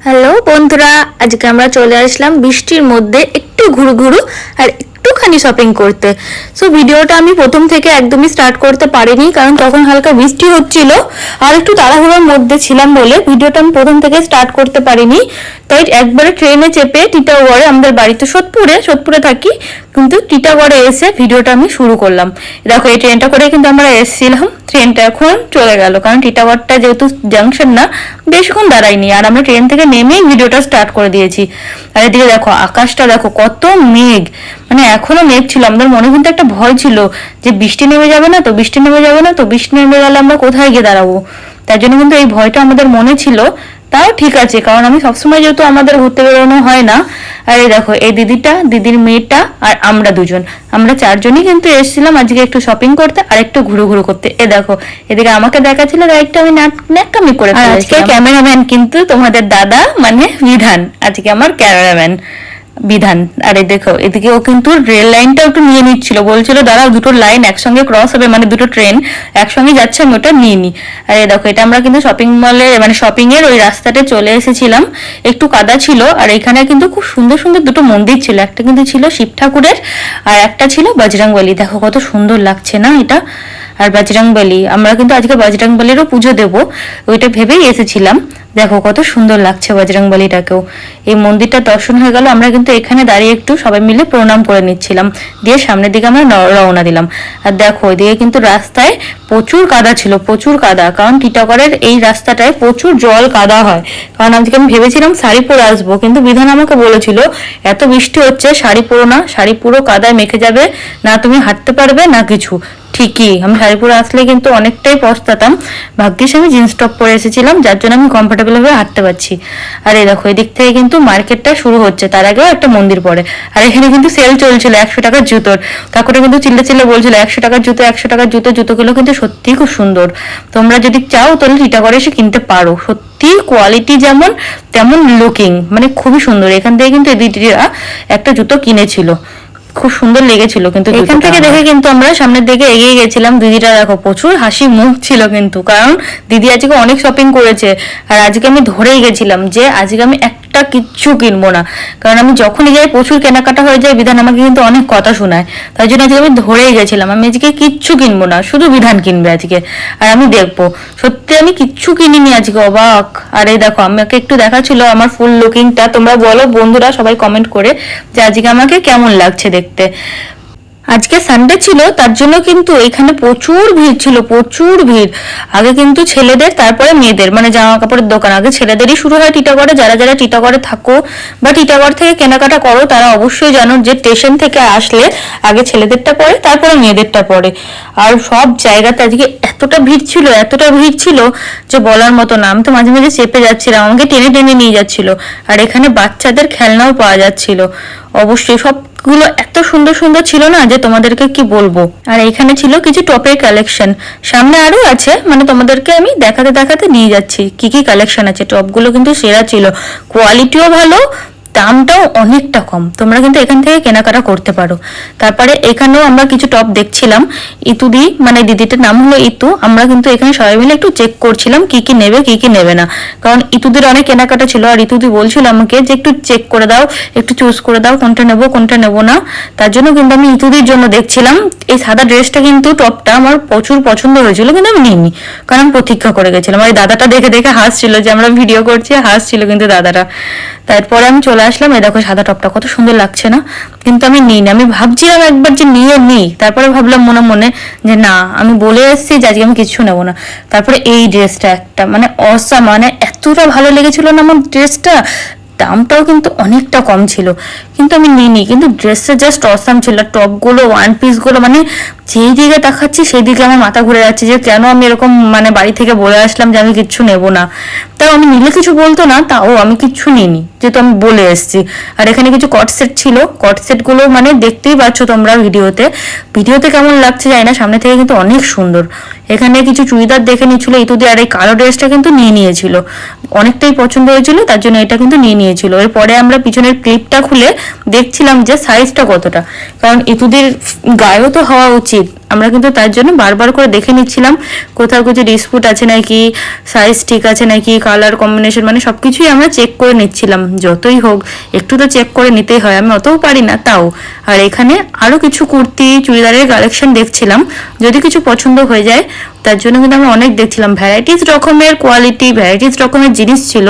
Hello বন্ধুরা আজকে আমরা চলে আসলাম বৃষ্টির মধ্যে একটু ঘুরু ঘুরু আর একটুখানি শপিং করতে। সো ভিডিওটা আমি প্রথম থেকে একদমই স্টার্ট করতে পারিনি, কারণ তখন হালকা বৃষ্টি হচ্ছিল, আর একটু তাড়াহুড়োর মধ্যে ছিলাম বলে ভিডিওটা আমি প্রথম থেকে স্টার্ট করতে পারিনি। তাই একবারে ট্রেনে চেপে টিটাগড়ে, আমাদের বাড়িতে সোদপুরে সোদপুরে থাকি, কিন্তু টিটাগড়ে এসে ভিডিওটা আমি শুরু করলাম। দেখো, এই ট্রেনটা করে কিন্তু আমরা এসেছিলাম ট্রেনটা এখন চলে গেল, কারণ টিটাগড়টা যেহেতু জাংশন না বেশিক্ষণ দাঁড়ায়নি, আর আমরা ট্রেন থেকে নেমেই ভিডিওটা স্টার্ট করে দিয়েছি। আর এদিকে দেখো, আকাশটা দেখো, কত মেঘ। মানে এখনও মেঘ ছিল। আমাদের মনে কিন্তু একটা ভয় ছিল যে বৃষ্টি নেমে যাবে না তো বৃষ্টি নেমে যাবে না তো বৃষ্টি নেমে গেলে আমরা কোথায় গিয়ে দাঁড়াবো? তার জন্য কিন্তু এই ভয়টা আমাদের মনে ছিল। তাও ঠিক আছে কারণ আমি সবসময় যেহেতু আমাদের ঘুরতে বেরোনো হয় না আর এই দেখো এই দিদিটা দিদির মেয়েটা আর আমরা দুজন। আমরা চারজনই কিন্তু এসেছিলাম আজকে একটু শপিং করতে আর একটু ঘুরু ঘুরু করতে। এ দেখো এদিকে আমাকে দেখাচ্ছিল একটা আমি ন্যাকামি করে আজকে ক্যামেরাম্যান কিন্তু তোমাদের দাদা মানে বিধান। আজকে আমার ক্যামেরাম্যান বিধান। আরে দেখো, এদিকে ও কিন্তু রেল লাইনটা একটু নিয়ে নিচ্ছিল। বলছিল, দাঁড়াও, দুটো লাইন একসঙ্গে ক্রস হবে মানে দুটো ট্রেন একসঙ্গে যাচ্ছে, আমি ওটা নিয়ে নি। আরে দেখো, এটা আমরা কিন্তু শপিং মলে মানে শপিং এর ওই রাস্তাতে চলে এসেছিলাম। একটু কাদা ছিল, আর এখানে কিন্তু খুব সুন্দর সুন্দর দুটো মন্দির ছিল। একটা কিন্তু ছিল শিব ঠাকুরের, আর একটা ছিল বজরংবলী। দেখো কত সুন্দর লাগছে না এটা? আর বজরংবলী আমরা কিন্তু আজকে বজরংবলীরও পুজো দেব। ওইটা ভেবেই এসেছিলাম। দেখো কত সুন্দর লাগছে বজরংবলীটাকেও এই মন্দিরটা দর্শন হয়ে গেল, আমরা কিন্তু এখানে দাঁড়িয়ে একটু সবাই মিলে প্রণাম করে নিচ্ছিলাম। দিয়ে সামনের দিকে আমরা রওনা দিলাম। আর দেখো ওইদিকে কিন্তু রাস্তায় প্রচুর কাদা ছিল, প্রচুর কাদা। কারণ টিটাগড়ের এই রাস্তাটায় প্রচুর জল কাদা হয়। কারণ আজকে আমি ভেবেছিলাম শাড়ি পরে আসব, কিন্তু বিধান আমাকে বলেছিল, এত বৃষ্টি হচ্ছে, শাড়ি পরো না, শাড়ি পুরো কাদায় মেখে যাবে, না তুমি হাঁটতে পারবে, না কিছু। ঠিকই। আমি শাড়ি পরে আসলে কিন্তু অনেকটাই পস্তাতাম। ভাগ্যিস আমি জিন্স টপ পরে এসেছিলাম, যার জন্য আমি কমফোর্টেবল ভাবে হাঁটতে পারছি। আর এই দেখো, এদিক থেকে কিন্তু মার্কেটটা শুরু হচ্ছে, তার আগেও একটা মন্দির পড়ে। আর এখানে কিন্তু সেল চলছিল একশো টাকার জুতোর। কাকুটা কিন্তু চিল্লে চিল্লে বলছিল, একশো টাকার জুতো, একশো টাকার জুতো, জুতোগুলো কিন্তু সত্যিই খুব সুন্দর। তোমরা যদি চাও তাহলে করে এসে কিনতে পারো। সত্যি কোয়ালিটি যেমন, তেমন লুকিং মানে খুবই সুন্দর। এখান থেকে কিন্তু এই দিদিরা একটা জুতো কিনেছিল। খুব সুন্দর লেগেছিল কিন্তু এখান থেকে দেখে কিন্তু আমরা সামনের দিকে এগিয়ে গেছিলাম। দিদিটা দেখো প্রচুর হাসি মুখ ছিল কিন্তু। কারণ দিদি আজকে অনেক শপিং করেছে। আর আজকে আমি ধরেই গেছিলাম যে আজকে আমি একটা কিচ্ছু কিনবো না। কারণ আমি যখনই যাই প্রচুর কেনাকাটা হয়ে যায়, বিধান আমাকে কিন্তু অনেক কথা শোনায়। তাই জন্য আজকে আমি ধরেই গেছিলাম, আমি আজকে কিচ্ছু কিনবো না, শুধু বিধান কিনবে আজকে। আর আমি দেখব। সত্যি আমি কিচ্ছু কিনিনি আজকে, অবাক। আর এই দেখো, আমাকে একটু দেখাচ্ছিল আমার ফুল লুকিংটা তোমরা বলো, বন্ধুরা সবাই কমেন্ট করে যে আজকে আমাকে কেমন লাগছে দেখতে। আজকে সানডে ছিল, তার জন্য কিন্তু এখানে প্রচুর ভিড় ছিল, প্রচুর ভিড়। আগে কিন্তু ছেলেদের, তারপরে মেয়েদের মানে জামা কাপড়ের দোকান। আগে ছেলেদেরই শুরু হয় টিটাগড়ে যারা যারা টিটাগড়ে থাকো বা টিটাগড় থেকে কেনাকাটা করো, তারা অবশ্যই জানো যে স্টেশন থেকে আসলে আগে ছেলেদেরটা পড়ে তারপরে মেয়েদেরটা পড়ে আর সব জায়গাতে আজকে এতটা ভিড় ছিল, এতটা ভিড় ছিল যে বলার মতো না। আমি তো মাঝে মাঝে চেপে যাচ্ছিলাম, আমাকে টেনে টেনে নিয়ে যাচ্ছিল। আর এখানে বাচ্চাদের খেলনাও পাওয়া যাচ্ছিল। অবশ্যই সবগুলো এত সুন্দর সুন্দর ছিল না যে তোমাদেরকে কি বলব। আর এখানে ছিল কিছু টপের কালেকশন সামনে আরও আছে মানে তোমাদেরকে আমি দেখাতে দেখাতে নিয়ে যাচ্ছি। কি কি কালেকশন আছে? টপগুলো কিন্তু সেরা ছিল। কোয়ালিটিও ভালো দামটাও অনেকটা কম। তোমরা কিন্তু এখান থেকে কেনাকাটা করতে পারো। তারপরে এখানেও আমরা কিছু টপ দেখছিলাম। ইতুদি মানে দিদিটার নাম হলো ইতু। আমরা কিন্তু এখানে সবাই মিলে একটু চেক করছিলাম কি কি নেবে, কি কি নেবে না। কারণ ইতুদির অনেক কেনাকাটা ছিল আর ইতুদি বলছিল আমাকে যে একটু চেক করে দাও, একটু চুজ করে দাও কোনটা নেব কোনটা নেব না। তার জন্য কিন্তু আমি ইতুদির জন্য দেখছিলাম। এই সাদা ড্রেসটা কিন্তু টপটা আমার প্রচুর পছন্দ হয়েছিল, কিন্তু আমি নিইনি। কারণ আমি প্রতীক্ষা করে গেছিলাম। আর দাদাটা দেখে দেখে হাসছিল যে আমরা ভিডিও করছি, হাসছিল কিন্তু দাদাটা। তারপরে আমি চলে আসলাম। এই দেখো সাদা টপটা কত সুন্দর লাগছে না? কিন্তু আমি নিই না আমি ভাবছিলাম একবার যে নিয়ে নিই। তারপরে ভাবলাম মনে মনে যে না, আমি বলে এসেছি যে আজকে আমি কিছু নেব না। তারপরে এই ড্রেসটা একটা মানে অসা মানে এতটা ভালো লেগেছিল না আমার ড্রেসটা? দামটাও কিন্তু অনেকটা কম ছিল। কিন্তু আমি নিইনি। কিন্তু ড্রেসটা জাস্ট অসাম ছিল। টপগুলো ওয়ান পিসগুলো মানে যেই দিকে তাকাচ্ছি, সেই দিকে আমার মাথা ঘুরে যাচ্ছে যে কেন আমি এরকম মানে বাড়ি থেকে বলে আসলাম যে আমি কিচ্ছু নেব না। তাও আমি নিলে কিছু বলতো না, তাও আমি কিচ্ছু নিইনি। যেহেতু আমি বলে এসেছি। আর এখানে কিছু কট সেট ছিল। কট সেটগুলো মানে দেখতেই পাচ্ছ তোমরা ভিডিওতে। ভিডিওতে কেমন লাগছে জানি না, সামনে থেকে কিন্তু অনেক সুন্দর। এখানে কিছু চুড়িদার দেখে নিচ্ছিল ইতুদি আর এই কালো ড্রেসটা কিন্তু নিয়ে নিয়েছিল। অনেকটাই পছন্দ হয়েছিল, তার জন্য এটা কিন্তু নিয়ে নিয়েছিল। এরপরে আমরা পিছনের ক্লিপটা খুলে দেখছিলাম যে সাইজটা কতটা। কারণ ইতুদির গায়েও তো হওয়া উচিত। আমরা কিন্তু তার জন্য বারবার করে দেখে নিচ্ছিলাম, কোথাও কিছু ডিসপুট আছে নাকি সাইজ ঠিক আছে নাকি কালার কম্বিনেশন মানে সব কিছুই আমরা চেক করে নিচ্ছিলাম, যতই হোক, একটু তো চেক করে নিতেই হয়, আমি অতও পারি না, তাও। আর এখানে আরও কিছু কুর্তি, চুড়িদারের কালেকশন দেখছিলাম, যদি কিছু পছন্দ হয়ে যায়, তার জন্য কিন্তু আমরা অনেক দেখছিলাম ভ্যারাইটিস রকমের কোয়ালিটি ভ্যারাইটিস রকমের জিনিস ছিল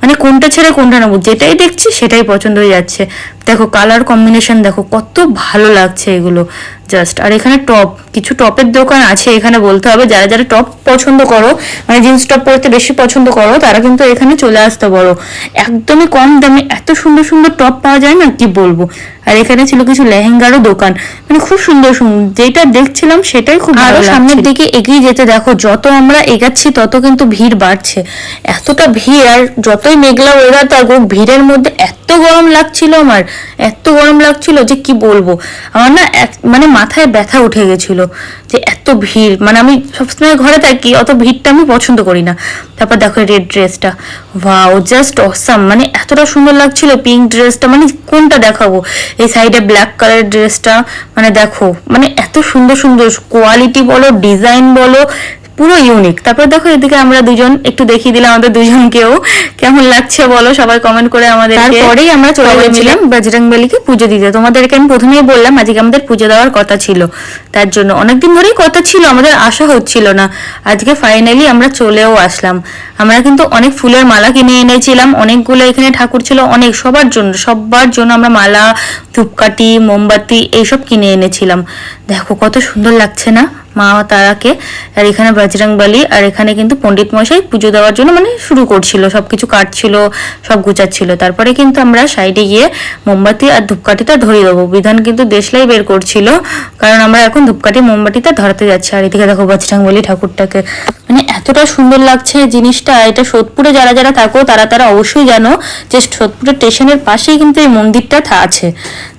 মানে কোনটা ছেড়ে কোনটা নেব, যেটাই দেখছি সেটাই পছন্দ হয়ে যাচ্ছে। দেখো কালার কম্বিনেশন দেখো, কত ভালো লাগছে এগুলো। জাস্ট আর এখানে টপ কিছু টপের দোকান আছে এখানে বলতে হবে যারা যারা টপ পছন্দ করো মানে জিন্স টপ পরতে বেশি পছন্দ করো তারা কিন্তু এখানে চলে আসতে পারো। একদমই কম দামে এত সুন্দর সুন্দর টপ পাওয়া যায় না কি বলব? আর এখানে ছিল কিছু লেহেঙ্গারও দোকান। মানে খুব সুন্দর সুন্দর যেটা দেখছিলাম সেটাই খুব ভালো সামনের দিকে এগিয়ে যেতে দেখো যত আমরা এগাচ্ছি তত কিন্তু ভিড় বাড়ছে। এতটা ভিড় আর যতই মেঘলা ওয়েদার থাকুক ভিড়ের মধ্যে এত গরম লাগছিল আমার এত গরম লাগছিল যে কি বলব? আমার না এক- মানে মাথায় ব্যথা উঠে গেছিল যে এত ভিড়। মানে আমি সবসময় ঘরে থাকি, অত ভিড়টা আমি পছন্দ করি না। তারপর দেখো রেড ড্রেসটা ওয়াও জাস্ট অসাম মানে এতটা সুন্দর লাগছিল পিঙ্ক ড্রেসটা মানে কোনটা দেখাবো? এই সাইডে ব্ল্যাক কালার ড্রেসটা মানে দেখো মানে এত সুন্দর সুন্দর কোয়ালিটি বলো ডিজাইন বলো পুরো ইউনিক তারপর দেখো এদিকে আমরা দুজন একটু দেখিয়ে দিলাম আমাদের দুজনকেও। কেমন লাগছে বলো? সবাই কমেন্ট করে আমাদের তারপরেই আমরা চলে গেছিলাম বজরংবলীকে পুজো দিতে। তোমাদেরকে আমি প্রথমেই বললাম আজকে আমাদের পুজো দেওয়ার কথা ছিল। তার জন্য অনেকদিন ধরেই কথা ছিল আমাদের আশা হচ্ছিল না। আজকে ফাইনালি আমরা চলেও আসলাম। আমরা কিন্তু অনেক ফুলের মালা কিনে এনেছিলাম অনেকগুলো এখানে ঠাকুর ছিল অনেক সবার জন্য সবার জন্য আমরা মালা ধূপকাঠি মোমবাতি এইসব কিনে এনেছিলাম। দেখো কত সুন্দর লাগছে না? মা তারাকে, আর এখানে বজরংবলী আর এখানে কিন্তু পণ্ডিত মশাই পুজো দেওয়ার জন্য মানে শুরু করছিল সব কিছু কাটছিল, সব গুছাচ্ছিল। তারপরে কিন্তু আমরা সাইডে গিয়ে মোমবাতি আর ধূপকাঠিটা ধরিয়ে দেবো। বিধান কিন্তু দেশলাই বের করছিল, কারণ আমরা এখন ধূপকাঠি, মোমবাতিটা ধরাতে যাচ্ছি। আর এদিকে দেখো বজরংবলী ঠাকুরটাকে। মানে এতটা সুন্দর লাগছে জিনিসটা, এটা সোদপুরে যারা যারা থাকো, তারা তারা অবশ্যই জানো যে সোদপুরের স্টেশনের পাশেই কিন্তু এই মন্দিরটা আছে।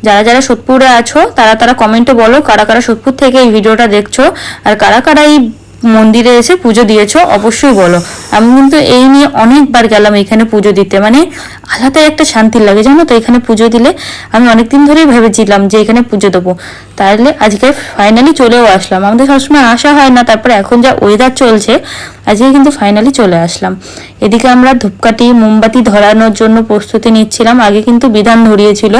যারা যারা সোদপুরে আছো, তারা তারা কমেন্টে বলো, কারা কারা সোদপুর থেকে এই ভিডিওটা দেখছ। আর কারা কারা এই মন্দিরে এসে পুজো দিয়েছ, অবশ্যই বলো। আমি কিন্তু এই নিয়ে অনেকবার গেলাম এখানে পুজো দিতে। মানে আলাদা একটা শান্তি লাগে, জানো তো, এখানে পুজো দিলে আমি অনেকদিন ধরেই ভেবেছিলাম যে এখানে পুজো দেবো। তাহলে আজকে ফাইনালি চলেও আসলাম। আমাদের সবসময় আসা হয় না, তারপরে এখন যা ওয়েদার চলছে, আজকে কিন্তু ফাইনালি চলে আসলাম। এদিকে আমরা ধূপকাঠি, মোমবাতি ধরানোর জন্য প্রস্তুতি নিচ্ছিলাম। আগে কিন্তু বিধান ধরিয়েছিল।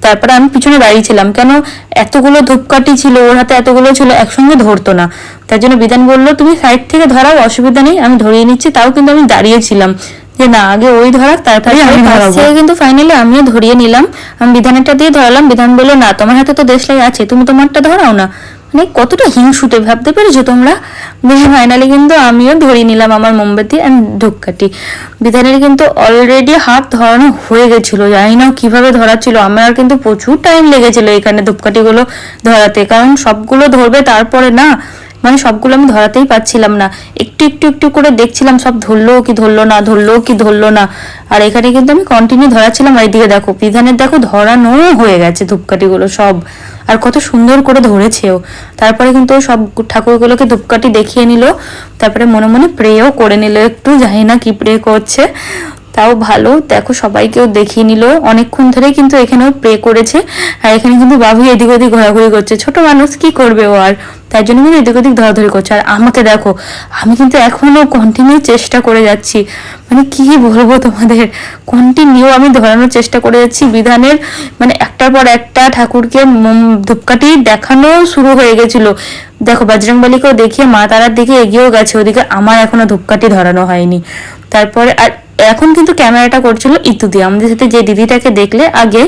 তারপরে আমি পিছনে দাঁড়িয়েছিলাম কেন? এতগুলো ধূপকাঠি ছিল, ওর হাতে এতগুলো ছিল, একসঙ্গে ধরতো না। তার জন্য বিধান বলল তুমি সাইড থেকে ধরাও অসুবিধা নেই আমি ধরিয়ে নিচ্ছি। তাও কিন্তু আমি দাঁড়িয়েছিলাম। যে না আগে ওই ধরাক তারপরে আমি ধরাবো। কিন্তু ফাইনালি আমিও ধরিয়ে নিলাম। আমি বিধানেরটা দিয়ে ধরালাম বিধান বলল না তোমার হাতে তো দেশলাই আছে তুমি তোমারটা ধরাও না। মানে কতটা হিংসুটে ভাবতে পেরেছ তোমরা? ফাইনালি কিন্তু আমিও ধরিয়ে নিলাম আমার মোমবাতি অ্যান্ড ধূপকাঠি। বিধানের কিন্তু অলরেডি হাত ধরানো হয়ে গেছিল জানি না কীভাবে ধরাচ্ছিল। আমার কিন্তু প্রচুর টাইম লেগেছিল এখানে ধূপকাঠিগুলো ধরাতে কারণ সবগুলো ধরবে তারপরে না মানে সবগুলো আমি ধরাতেই পাচ্ছিলাম না। একটু একটু একটু করে দেখছিলাম, সব ধরলো কি ধরলো না, ধরলো কি ধরলো না। আর এখানে কিন্তু আমি কন্টিনিউ ধরাচ্ছিলাম, আর এদিকে দেখো বিধানের দেখো ধরানো হয়ে গেছে ধূপকাঠিগুলো সব। আর কত সুন্দর করে ধরেছেও। তারপরে কিন্তু সব ঠাকুরগুলোকে ধূপকাঠি দেখিয়ে নিল। তারপরে মনে মনে প্রেও করে নিল। একটু জানি না কি প্রে করছে। তাও ভালো। দেখো, সবাইকেও দেখিয়ে নিল। অনেকক্ষণ ধরে কিন্তু এখানেও প্রে করেছে। আর এখানে কিন্তু বাবু এদিক ওদিক ঘোরাঘুরি করছে। ছোট মানুষ, কি করবে ও আর? তাই জন্য কিন্তু এদিক ওদিক ধরাধরি করছে। আর আমাকে দেখো, আমি কিন্তু এখনও কন্টিনিউ চেষ্টা করে যাচ্ছি। মানে কি বলব তোমাদের? কন্টিনিউ আমি ধরানোর চেষ্টা করে যাচ্ছি। বিধানের মানে একটার পর একটা ঠাকুরকে ধূপকাঠি দেখানো শুরু হয়ে গেছিল। দেখো, বজরংবলীকেও দেখিয়ে মা তারার দিকে এগিয়েও গেছে। ওদিকে আমার এখনও ধূপকাঠি ধরানো হয়নি। তারপরে আর এখন কিন্তু ক্যামেরাটা করছিল ইতু দিয়ে। আমাদের সাথে যে দিদিটাকে দেখলে, আগে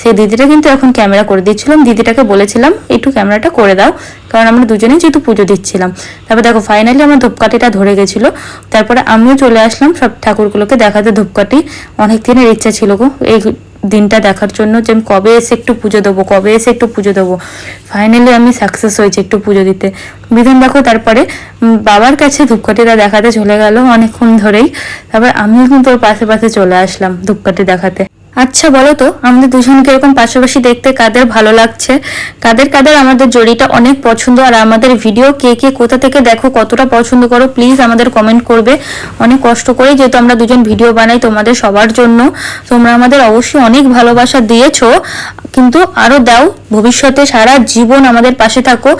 সেই দিদিটা কিন্তু এখন ক্যামেরা করে দিচ্ছিলাম দিদিটাকে বলেছিলাম একটু ক্যামেরাটা করে দাও। কারণ আমরা দুজনেই যেহেতু পুজো দিচ্ছিলাম। তারপর দেখো ফাইনালি আমার ধূপকাঠিটা ধরে গেছিল। তারপরে আমিও চলে আসলাম সব ঠাকুরগুলোকে দেখাতে ধূপকাঠি। অনেক দিনের ইচ্ছা ছিল গো। এই দিনটা দেখার জন্য যে আমি কবে এসে একটু পুজো দেবো, কবে এসে একটু পুজো দেবো। ফাইনালি আমি সাকসেস হয়েছি একটু পুজো দিতে। বিধান দেখো, তারপরে বাবার কাছে ধূপকাঠিটা দেখাতে চলে গেল অনেকক্ষণ ধরেই। তারপর আমিও কিন্তু ওর পাশে পাশে চলে আসলাম ধূপকাঠি দেখাতে। আচ্ছা বলো তো, আমাদের দুজনকে এরকম পাশাপাশি দেখতে কাদের ভালো লাগছে? কাদের কাদের আমাদের জড়িটা অনেক পছন্দ, আর আমাদের ভিডিও কে কে কোথা থেকে দেখো কতটা পছন্দ করো প্লিজ আমাদের কমেন্ট করবে। অনেক কষ্ট করে যেহেতু আমরা দুজন ভিডিও বানাই তোমাদের সবার জন্য, তোমরা আমাদের অবশ্যই অনেক ভালোবাসা দিয়েছ। কিন্তু আরও দাও, ভবিষ্যতে সারা জীবন আমাদের পাশে থাকো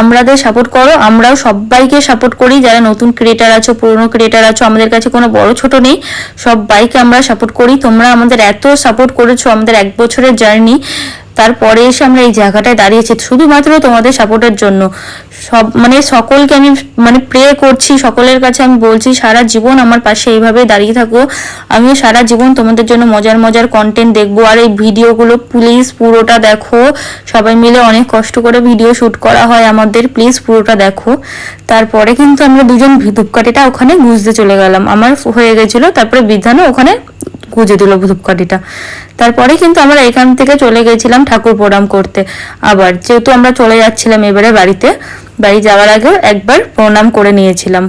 আমাদের সাপোর্ট করো, আমরাও সবাইকে সাপোর্ট করি, যারা নতুন ক্রিয়েটার আছো, পুরনো ক্রিয়েটার আছো, আমাদের কাছে কোনো বড় ছোট নেই, সবাইকে আমরা সাপোর্ট করি। তোমরা আমাদের এত সাপোর্ট করেছ আমাদের এক বছরের জার্নি তারপরে এসে আমরা এই জায়গাটায় দাঁড়িয়েছি। শুধুমাত্র তোমাদের সাপোর্টের জন্য। সব মানে সকলকে আমি মানে প্রে করছি, সকলের কাছে আমি বলছি, সারা জীবন আমার পাশে এইভাবে দাঁড়িয়ে থাকো। আমিও সারা জীবন তোমাদের জন্য মজার মজার কন্টেন্ট দেখব। আর এই ভিডিওগুলো প্লিজ পুরোটা দেখো। সবাই মিলে অনেক কষ্ট করে ভিডিও শ্যুট করা হয় আমাদের। প্লিজ পুরোটা দেখো। তারপরে কিন্তু আমরা দুজন ধূপকাঠিটা ওখানে গুজতে চলে গেলাম। আমার হয়ে গেছিল, তারপরে বিধানও ওখানে গুজে দিল ধূপকাঠিটা। তারপরে কিন্তু আমরা এখান থেকে চলে গেছিলাম ঠাকুর প্রণাম করতে। আবার যেহেতু আমরা চলে যাচ্ছিলাম এবারে বাড়িতে, বাড়ি যাওয়ার আগেও একবার প্রণাম করে নিয়েছিলাম।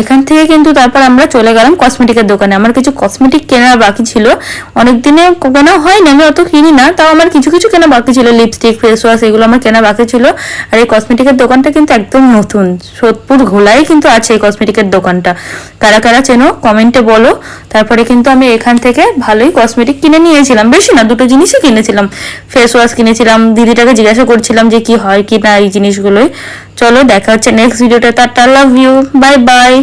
এখান থেকে কিন্তু তারপর আমরা চলে গেলাম কসমেটিকের দোকানে। আমার কিছু কসমেটিক কেনা বাকি ছিল। অনেক দিনে কেনা হয়নি, আমি অত কিনি না, তাও আমার কিছু কিছু কেনা বাকি ছিল। লিপস্টিক ফেস ওয়াশ এগুলো আমার কেনা বাকি ছিল। আর এই কসমেটিকের দোকানটা কিন্তু একদম নতুন। সোদপুর ঘোলাই কিন্তু আছে এই কসমেটিকের দোকানটা। কারা কারা চেনো, কমেন্টে বলো। তারপরে কিন্তু আমি এখান থেকে ভালোই কসমেটিক কিনে নিয়েছিলাম। বেশি না, দুটো জিনিসই কিনেছিলাম। ফেস ওয়াশ কিনেছিলাম, দিদিটাকে জিজ্ঞাসা করছিলাম যে কি হয় কি না এই জিনিসগুলোই। চলো দেখা হচ্ছে নেক্সট ভিডিওটা তার লাভ ইউ বাই বাই